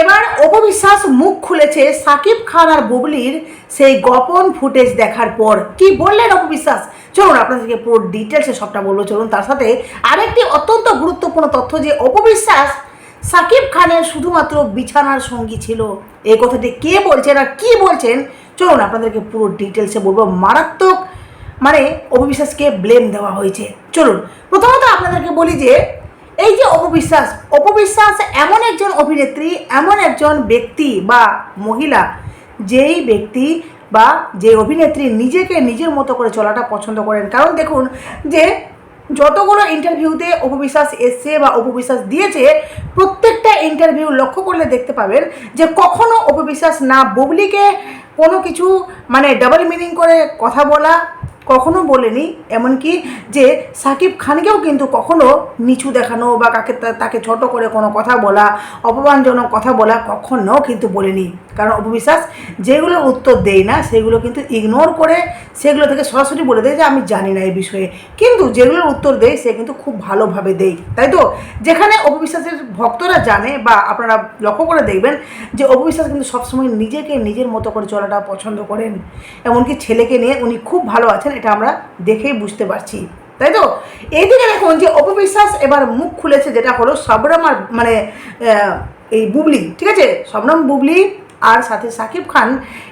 এবার অপবিশ্বাস মুখ খুলেছে সাকিব খান আর বুবলির সেই গোপন ফুটেজ দেখার পর। কি বললেন অপবিশ্বাস? চলুন আপনাদেরকে পুরো ডিটেলসে সবটা বলব। চলুন, তার সাথে আরেকটি অত্যন্ত গুরুত্বপূর্ণ তথ্য যে অপবিশ্বাস সাকিব খানের শুধুমাত্র বিছানার সঙ্গী ছিল। এই কথাটি কে বলছেন আর কি বলছেন? চলুন, আপনাদেরকে পুরো ডিটেলসে বলব। মারাত্মক মানে অপবিশ্বাসকে ব্লেম দেওয়া হয়েছে। চলুন, প্রথমত আপনাদেরকে বলি যে এই যে অপবিশ্বাস অপবিশ্বাস এমন একজন অভিনেত্রী, এমন একজন ব্যক্তি বা মহিলা, যেই ব্যক্তি বা যে অভিনেত্রী নিজেকে নিজের মতো করে চলাটা পছন্দ করেন। কারণ দেখুন যে যতগুলো ইন্টারভিউতে অপবিশ্বাস এসছে বা অপবিশ্বাস দিয়েছে, প্রত্যেকটা ইন্টারভিউ লক্ষ্য করলে দেখতে পাবেন যে কখনো অপবিশ্বাস না বুবলিকে কোনো কিছু মানে ডাবল মিনিং করে কথা বলা কখনো বলেনি, এমনকি যে সাকিব খানকেও কিন্তু কখনো নিচু দেখানো বা কাকে তাকে ছোট করে কোনো কথা বলা, অপমানজনক কথা বলা কখনো কিন্তু বলেনি। কারণ অপবিশ্বাস যেগুলোর উত্তর দেয় না, সেগুলো কিন্তু ইগনোর করে, সেগুলো থেকে সরাসরি বলে দেয় যে আমি জানি না এই বিষয়ে। কিন্তু যেগুলোর উত্তর দেয়, সে কিন্তু খুব ভালোভাবে দেয়। তাই তো? যেখানে অপবিশ্বাসের ভক্তরা জানে বা আপনারা লক্ষ্য করে দেখবেন যে অপবিশ্বাস কিন্তু সবসময় নিজেকে নিজের মতো করে চলাটা পছন্দ করেন। এমনকি ছেলেকে নিয়ে উনি খুব ভালো আছেন এটা আমরা দেখেই বুঝতে পারছি, তাই তো? এইদিকে দেখুন যে অপবিশ্বাস এবার মুখ খুলেছে, যেটা হলো সবরম আর মানে এই বুবলি, ঠিক আছে? সবরম, বুবলি আর সাথে সাকিব খান,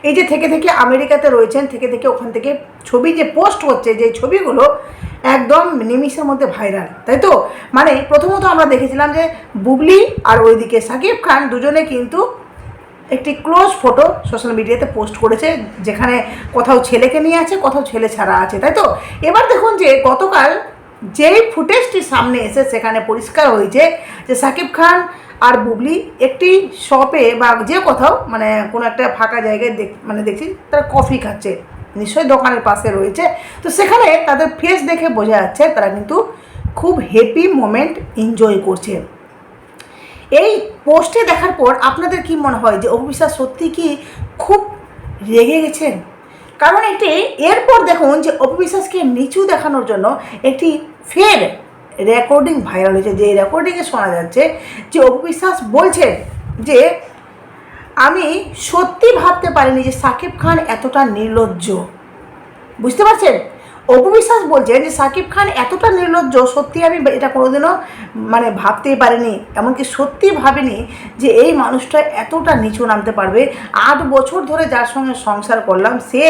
এই যে থেকে থেকে আমেরিকাতে রয়েছেন, থেকে থেকে ওখান থেকে ছবি যে পোস্ট হচ্ছে, যে ছবিগুলো একদম নিমিষের মধ্যে ভাইরাল, তাই তো? মানে প্রথমত আমরা দেখেছিলাম যে বুবলি আর ওইদিকে সাকিব খান দুজনে কিন্তু একটি ক্লোজ ফটো সোশ্যাল মিডিয়াতে পোস্ট করেছে, যেখানে কোথাও ছেলেকে নিয়ে আছে, কোথাও ছেলে ছাড়া আছে, তাই তো? এবার দেখুন যে গতকাল যেই ফুটেজটি সামনে এসে সেখানে পরিষ্কার হয়েছে যে সাকিব খান আর বুবলি একটি শপে বা যে কোথাও মানে কোনো একটা ফাঁকা জায়গায় দেখ মানে দেখছি তারা কফি খাচ্ছে, নিশ্চয়ই দোকানের পাশে রয়েছে। তো সেখানে তাদের ফেস দেখে বোঝা যাচ্ছে তারা কিন্তু খুব হ্যাপি মোমেন্ট এনজয় করছে। এই পোস্টে দেখার পর আপনাদের কি মনে হয় যে অভিশ্বাস সত্যি কি খুব রেগে গেছেন? কারণ এটি এরপর দেখুন যে অপবিশ্বাসকে নিচু দেখানোর জন্য একটি ফের রেকর্ডিং ভাইরাল হয়েছে। যে রেকর্ডিংয়ে শোনা যাচ্ছে যে অপবিশ্বাস বলছেন যে, আমি সত্যি ভাবতে পারিনি যে সাকিব খান এতটা নির্লজ্জ। বুঝতে পারছেন? অপবিশ্বাস বলছেন যে সাকিব খান এতটা নির্লজ্জ, সত্যি আমি এটা কোনোদিনও মানে ভাবতেই পারিনি, এমনকি সত্যি ভাবিনি যে এই মানুষটা এতটা নিচু নামতে পারবে। আট বছর ধরে যার সঙ্গে সংসার করলাম, সে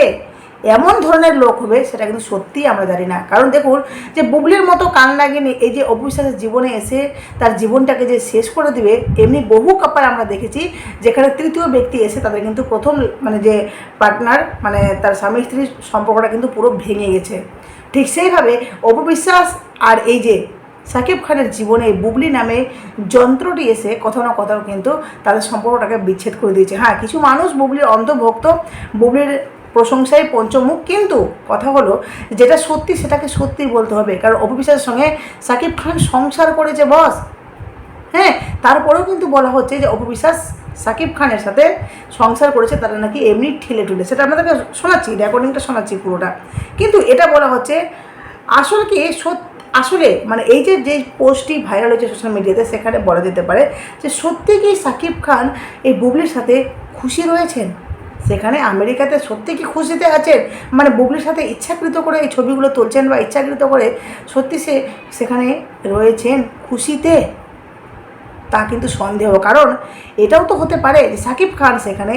এমন ধরনের লোক হবে, সেটা কিন্তু সত্যিই আমরা জানি না। কারণ দেখুন, যে বুবলির মতো কান লাগেনি এই যে অপবিশ্বাসের জীবনে এসে তার জীবনটাকে যে শেষ করে দিবে, এমনি বহু কাপার আমরা দেখেছি, যেখানে তৃতীয় ব্যক্তি এসে তাদের কিন্তু প্রথম মানে যে পার্টনার মানে তার স্বামী স্ত্রীর সম্পর্কটা কিন্তু পুরো ভেঙে গেছে। ঠিক সেইভাবে অপবিশ্বাস আর এই যে সাকিব খানের জীবনে বুবলি নামে যন্ত্রটি এসে কোথাও না কোথাও কিন্তু তাদের সম্পর্কটাকে বিচ্ছেদ করে দিয়েছে। হ্যাঁ কিছু মানুষ বুবলির অন্ধভক্ত, বুবলির প্রশংসায় পঞ্চমুখ, কিন্তু কথা হলো যেটা সত্যি সেটাকে সত্যি বলতে হবে। কারণ অপবিশ্বাসের সঙ্গে সাকিব খান সংসার করেছে, বস। হ্যাঁ তারপরেও কিন্তু বলা হচ্ছে যে অপবিশ্বাস সাকিব খানের সাথে সংসার করেছে, তারা নাকি এমনি ঠেলে ঠুলে। সেটা আপনাদেরকে শোনাচ্ছি রেকর্ডিংটা শোনাচ্ছি পুরোটা। কিন্তু এটা বলা হচ্ছে, আসল কি সত্যি আসলে মানে এই যে যে পোস্টটি ভাইরাল হয়েছে সোশ্যাল মিডিয়াতে সেখানে বলা যেতে পারে যে সত্যি কি সাকিব খান এই বুবলির সাথে খুশি রয়েছেন? সেখানে আমেরিকাতে সত্যি কি খুশিতে আছেন? মানে বুবলির সাথে ইচ্ছাকৃত করে এই ছবিগুলো তুলছেন বা ইচ্ছাকৃত করে সত্যি সে সেখানে রয়েছেন খুশিতে? তা কিন্তু সন্দেহ। কারণ এটাও তো হতে পারে যে সাকিব খান সেখানে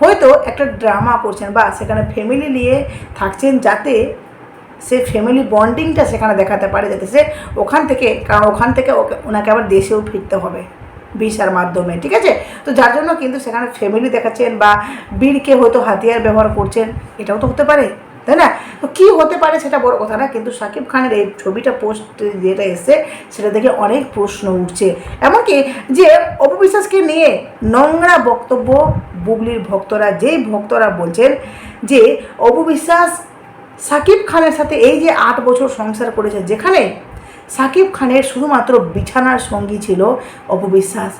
হয়তো একটা ড্রামা করছেন বা সেখানে ফ্যামিলি নিয়ে থাকছেন যাতে সে ফ্যামিলি বন্ডিংটা সেখানে দেখাতে পারে, যাতে সে ওখান থেকে, কারণ ওখান থেকে ওকে, ওনাকে আবার দেশেও ফিরতে হবে। ভিসার মাধ্যমে, ঠিক আছে? তো যার জন্য কিন্তু সেখানে ফ্যামিলি দেখাচ্ছেন বা বীরকে হয়তো হাতিয়ার ব্যবহার করছেন, এটাও তো হতে পারে, তাই না? তো কী হতে পারে সেটা বড় কথা না, কিন্তু সাকিব খানের এই ছবিটা পোস্ট যেটা এসছে, সেটা দেখে অনেক প্রশ্ন উঠছে। এমনকি যে অপবিশ্বাসকে নিয়ে নোংরা বক্তব্য বুবলির ভক্তরা, যেই ভক্তরা বলছেন যে অপবিশ্বাস সাকিব খানের সাথে এই যে আট বছর সংসার করেছে, যেখানে সাকিব খানের শুধুমাত্র বিছানার সঙ্গী ছিল অপবিশ্বাস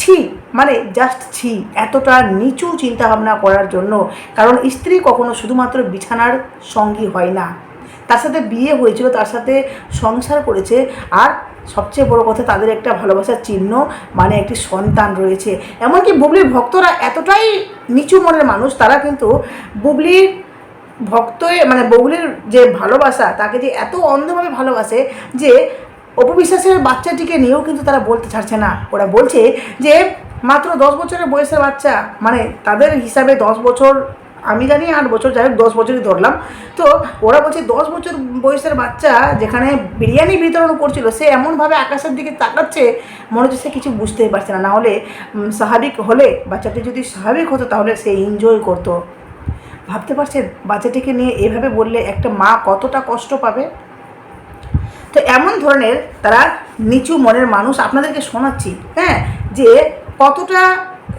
ছি মানে জাস্ট ছি। এতটা নিচু চিন্তাভাবনা করার জন্য, কারণ স্ত্রী কখনো শুধুমাত্র বিছানার সঙ্গী হয় না। তার সাথে বিয়ে হয়েছিল, তার সাথে সংসার করেছে, আর সবচেয়ে বড় কথা, তাদের একটা ভালোবাসার চিহ্ন মানে একটি সন্তান রয়েছে। এমনকি বুবলির ভক্তরা এতটাই নিচু মনের মানুষ, তারা কিন্তু বুবলির ভক্ত মানে বগুলির যে ভালোবাসা, তাকে যে এত অন্ধভাবে ভালোবাসে যে অপবিশ্বাসের বাচ্চাটিকে নিয়েও কিন্তু তারা বলতে ছাড়ছে না। ওরা বলছে যে, মাত্র দশ বছরের বয়সের বাচ্চা। মানে তাদের হিসাবে দশ বছর, আমি জানি আট বছর, যাই হোক দশ বছরই ধরলাম। তো ওরা বলছে, দশ বছর বয়সের বাচ্চা যেখানে বিরিয়ানি বিতরণ করছিল, সে এমনভাবে আকাশের দিকে তাকাচ্ছে, মনে হচ্ছে সে কিছু বুঝতেই পারছে না। নাহলে স্বাভাবিক হলে, বাচ্চাটি যদি স্বাভাবিক হতো, তাহলে সে এনজয় করতো। ভাবতে পারছেন? বাচ্চাটিকে নিয়ে এভাবে বললে একটা মা কতটা কষ্ট পাবে? তো এমন ধরনের তারা নিচু মনের মানুষ আপনাদেরকে শোনাচ্ছি হ্যাঁ যে কতটা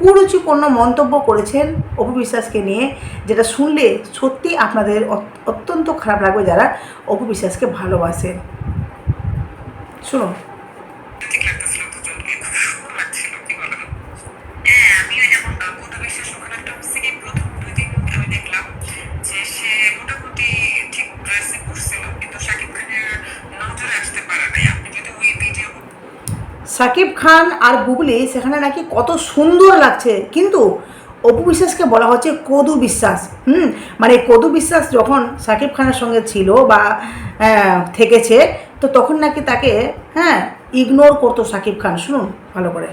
কুরুচিপূর্ণ মন্তব্য করেছেন অপবিশ্বাসকে নিয়ে, যেটা শুনলে সত্যি আপনাদের অত্যন্ত খারাপ লাগবে যারা অপবিশ্বাসকে ভালোবাসেন। শুনুন। সাকিব খান আর বুবলি সেখানে নাকি কত সুন্দর লাগছে। কিন্তু অপু বিশ্বাসকে বলা হচ্ছে কদু বিশ্বাস। হুম মানে কদু বিশ্বাস যখন সাকিব খানের সঙ্গে ছিল বা থেকেছে, তো তখন নাকি তাকে হ্যাঁ ইগনোর করতো সাকিব খান। শুনুন ভালো করে।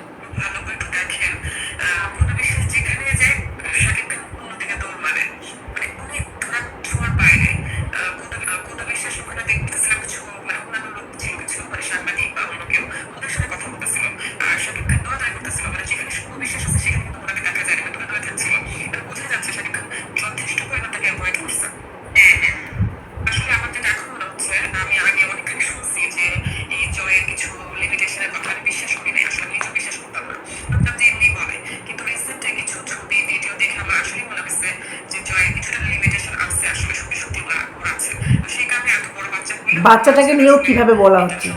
বাচ্চাটাকে নিয়েও কীভাবে বলা হচ্ছে?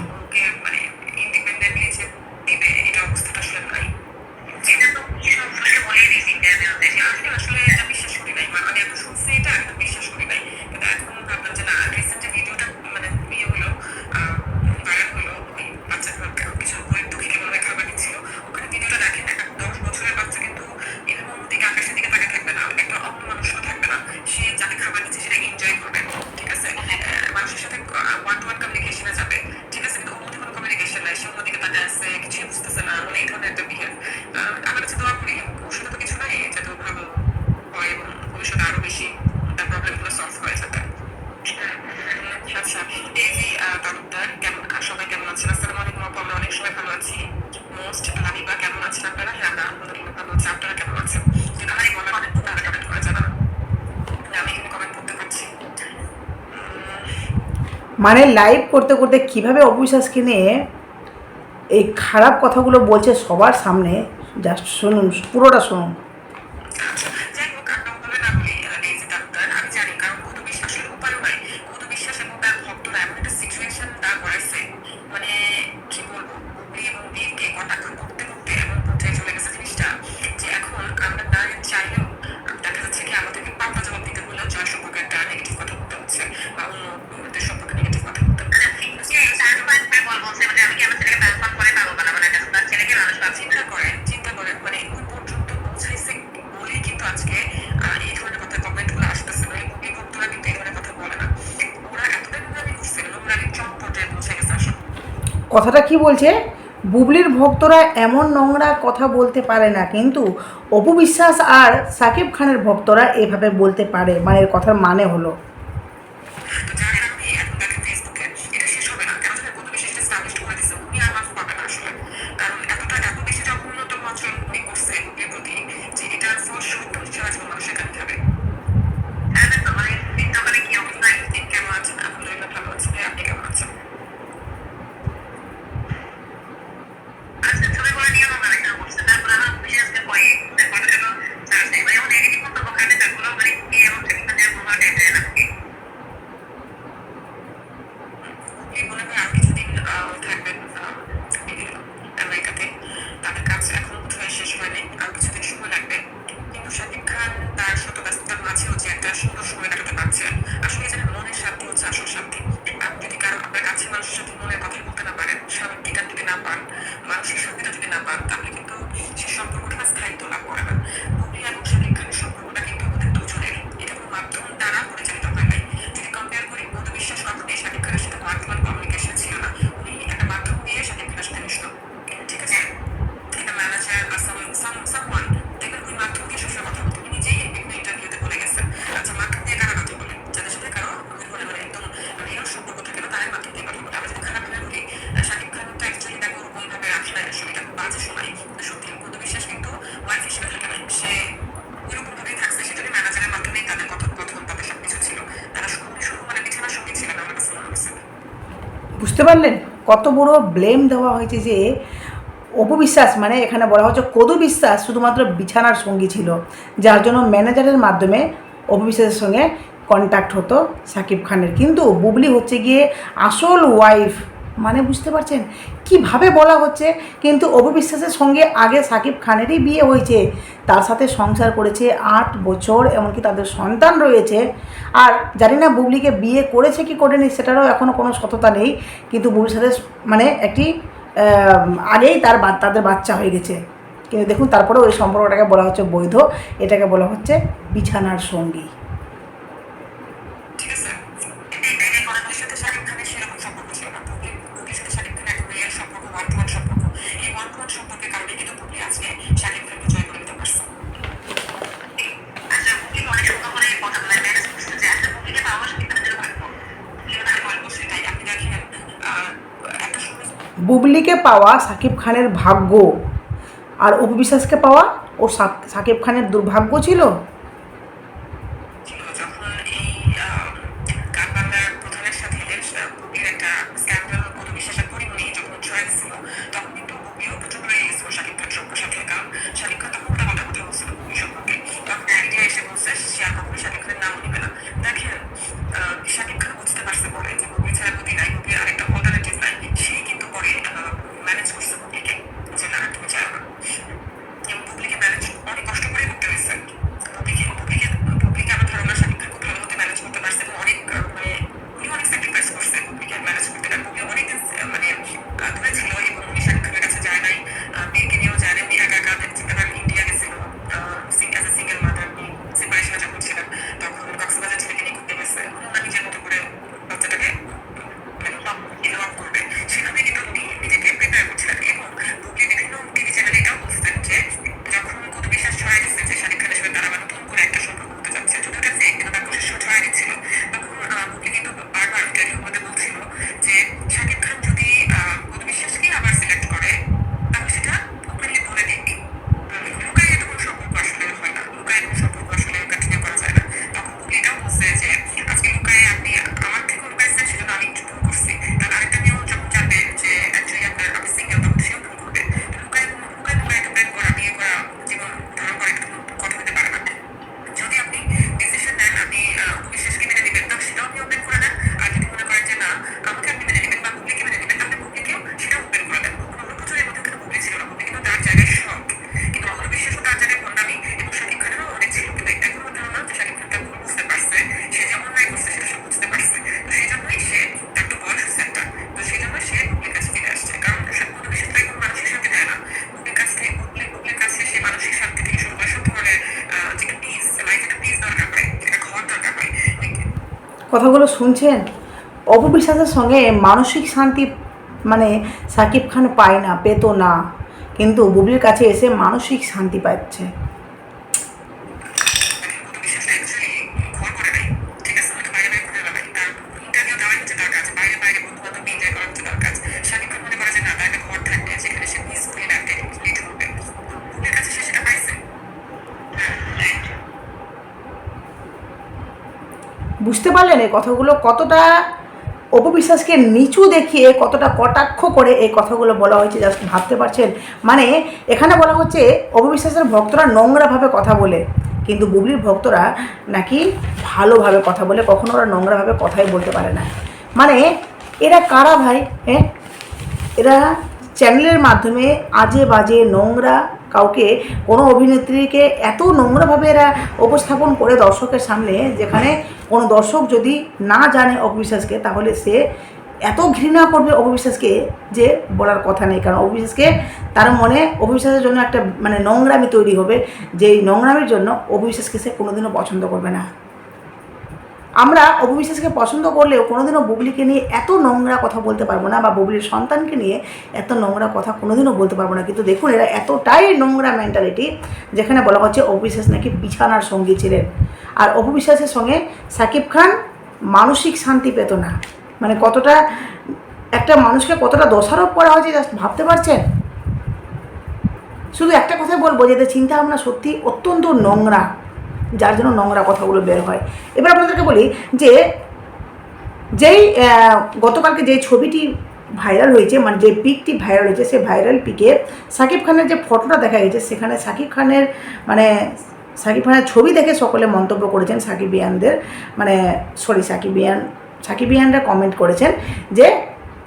মানে লাইভ করতে করতে কীভাবে অবিশ্বাসকে নিয়ে এই খারাপ কথাগুলো বলছে সবার সামনে? জাস্ট শুনুন, পুরোটা শুনুন। কথাটা কি বলছে? বুবলির ভক্তরা এমন নোংরা কথা বলতে পারে না, কিন্তু অপু বিশ্বাস আর সাকিব খানের ভক্তরা এভাবে বলতে পারে মানে কথার মানে হলো। কত বড় ব্লেম দেওয়া হয়েছে যে অপবিশ্বাস মানে এখানে বলা হচ্ছে কদু বিশ্বাস শুধুমাত্র বিছানার সঙ্গী ছিল, যার জন্য ম্যানেজারের মাধ্যমে অপবিশ্বাসের সঙ্গে কন্ট্যাক্ট হতো সাকিব খানের। কিন্তু বুবলি হচ্ছে গিয়ে আসল ওয়াইফ মানে বুঝতে পারছেন? কীভাবে বলা হচ্ছে? কিন্তু অপবিশ্বাসের সঙ্গে আগে সাকিব খানেরই বিয়ে হয়েছে। তার সাথে সংসার করেছে আট বছর, এমনকি তাদের সন্তান রয়েছে। আর জানি না বুবলিকে বিয়ে করেছে কি করেনি, সেটারও এখনও কোনো সততা নেই। কিন্তু বুবলির সাথে মানে একটি আগেই তার তাদের বাচ্চা হয়ে গেছে। কিন্তু দেখুন তারপরে ওই সম্পর্কটাকে বলা হচ্ছে বৈধ। এটাকে বলা হচ্ছে বিছানার সঙ্গী। ঠিক আছে। বুবলিকে পাওয়া সাকিব খানের ভাগ্য। আর অপু বিশ্বাসকে পাওয়া ও সাক- সাকিব খানের দুর্ভাগ্য ছিল? কথাগুলো শুনছেন? অপবিশ্বাসের সঙ্গে মানসিক শান্তি মানে সাকিব খান পায় না, পেত না। কিন্তু বুবলির কাছে এসে মানসিক শান্তি পাচ্ছে। এই কথাগুলো কতটা অপবিশ্বাসকে নিচু দেখিয়ে কতটা কটাক্ষ করে এই কথাগুলো বলা হয়েছে জাস্ট ভাবতে পারছেন? মানে এখানে বলা হচ্ছে অপবিশ্বাসের ভক্তরা নোংরাভাবে কথা বলে, কিন্তু বুবলির ভক্তরা নাকি ভালোভাবে কথা বলে, কখনো ওরা নোংরাভাবে কথাই বলতে পারে না। মানে এরা কারা ভাই হ্যাঁ? এরা চ্যানেলের মাধ্যমে আজে বাজে নোংরা কাউকে কোনো অভিনেত্রীকে এত নোংরাভাবে এরা উপস্থাপন করে দর্শকের সামনে, যেখানে কোনো দর্শক যদি না জানে অবিশ্বাসকে তাহলে সে এত ঘৃণা করবে অপবিশ্বাসকে যে বলার কথা নেই। কারণ অবিশ্বাসকে তার মনে অবিশ্বাসের জন্য একটা মানে নোংরামি তৈরি হবে যে এই নোংরামির জন্য অবিশ্বাসকে সে কোনোদিনও পছন্দ করবে না। আমরা অপবিশ্বাসকে পছন্দ করলেও কোনোদিনও বুবলিকে নিয়ে এত নোংরা কথা বলতে পারব না বা বুবলির সন্তানকে নিয়ে এত নোংরা কথা কোনোদিনও বলতে পারব না। কিন্তু দেখুন, এরা এতটাই নোংরা মেন্টালিটি যেখানে বলা হচ্ছে অপবিশ্বাস নাকি বিছানার সঙ্গী ছিলেন। আর অপবিশ্বাসের সঙ্গে সাকিব খান মানসিক শান্তি পেত না। মানে কতটা একটা মানুষকে কতটা দোষারোপ করা হয়েছে জাস্ট ভাবতে পারছেন? শুধু একটা কথাই বলব, যে চিন্তা ভাবনা সত্যি অত্যন্ত নোংরা। যার জন্য নোংরা কথাগুলো বের হয়। এবার আপনাদেরকে বলি যে, যেই গতকালকে যে ছবিটি ভাইরাল হয়েছে মানে যে পিকটি ভাইরাল হয়েছে, সেই ভাইরাল পিকে সাকিব খানের যে ফটোটা দেখা গেছে, সেখানে সাকিব খানের মানে সাকিব খানের ছবি দেখে সকলে মন্তব্য করেছেন সাকিব সাকিবিয়ানদের মানে সরি সাকিব ইয়ান সাকিবিয়ান, সাকিবিয়ানরা কমেন্ট করেছেন যে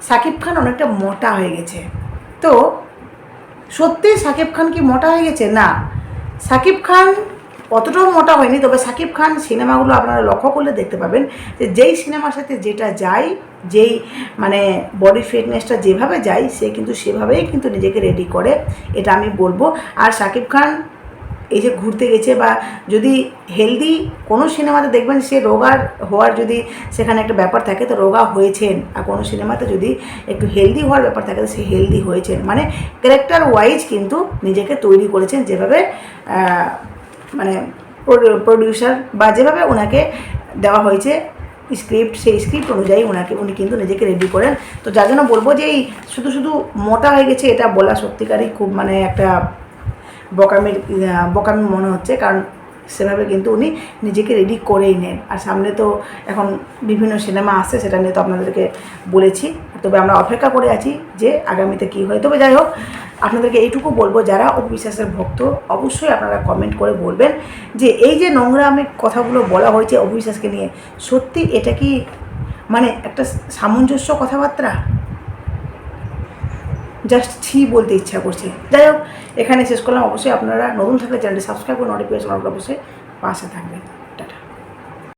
সাকিব খান অনেকটা মোটা হয়ে গেছে। তো সত্যি সাকিব খান কি মোটা হয়ে গেছে? না। সাকিব খান অতটাও মোটা হয়নি, তবে সাকিব খান সিনেমাগুলো আপনারা লক্ষ্য করলে দেখতে পাবেন যে যেই সিনেমার সাথে যেটা যায়, যেই মানে বডি ফিটনেসটা যেভাবে যায়, সে কিন্তু সেভাবেই কিন্তু নিজেকে রেডি করে, এটা আমি বলব। আর সাকিব খান এই যে ঘুরতে গেছে বা যদি হেলদি কোনো সিনেমাতে দেখবেন সে রোগার হওয়ার যদি সেখানে একটা ব্যাপার থাকে, তো রোগা হয়েছেন। আর কোনো সিনেমাতে যদি একটু হেলদি হওয়ার ব্যাপার থাকে, তো সে হেলদি হয়েছেন। মানে ক্যারেক্টার ওয়াইজ কিন্তু নিজেকে তৈরি করেছেন যেভাবে মানে প্রডিউসার বা যেভাবে ওনাকে দেওয়া হয়েছে স্ক্রিপ্ট সেই স্ক্রিপ্ট অনুযায়ী ওনাকে উনি কিন্তু নিজেকে রেডি করেন। তো যার জন্য বলব যে এই শুধু শুধু মোটা হয়ে গেছে, এটা বলা সত্যিকারই খুব মানে একটা বকামির বকামি মনে হচ্ছে। কারণ সেভাবে কিন্তু উনি নিজেকে রেডি করেই নেন। আর সামনে তো এখন বিভিন্ন সিনেমা আসছে, সেটা নিয়ে তো আপনাদেরকে বলেছি। তবে আমরা অপেক্ষা করে আছি যে আগামীতে কী হয়। তবে যাই হোক আপনাদেরকে এইটুকু বলব, যারা অবিশ্বাসের ভক্ত, অবশ্যই আপনারা কমেন্ট করে বলবেন যে এই যে নোংরা আমি কথাগুলো বলা হয়েছে অবিশ্বাসকে নিয়ে, সত্যি এটা কি মানে একটা সামঞ্জস্য কথাবার্তা? জাস্ট ছি বলতে ইচ্ছা করছে। যাই হোক, এখানে শেষ করলাম। অবশ্যই আপনারা নতুন থাকলে চ্যানেলটি সাবস্ক্রাইব করে নোটিফিকেশন অবশ্যই পাশে থাকবেন।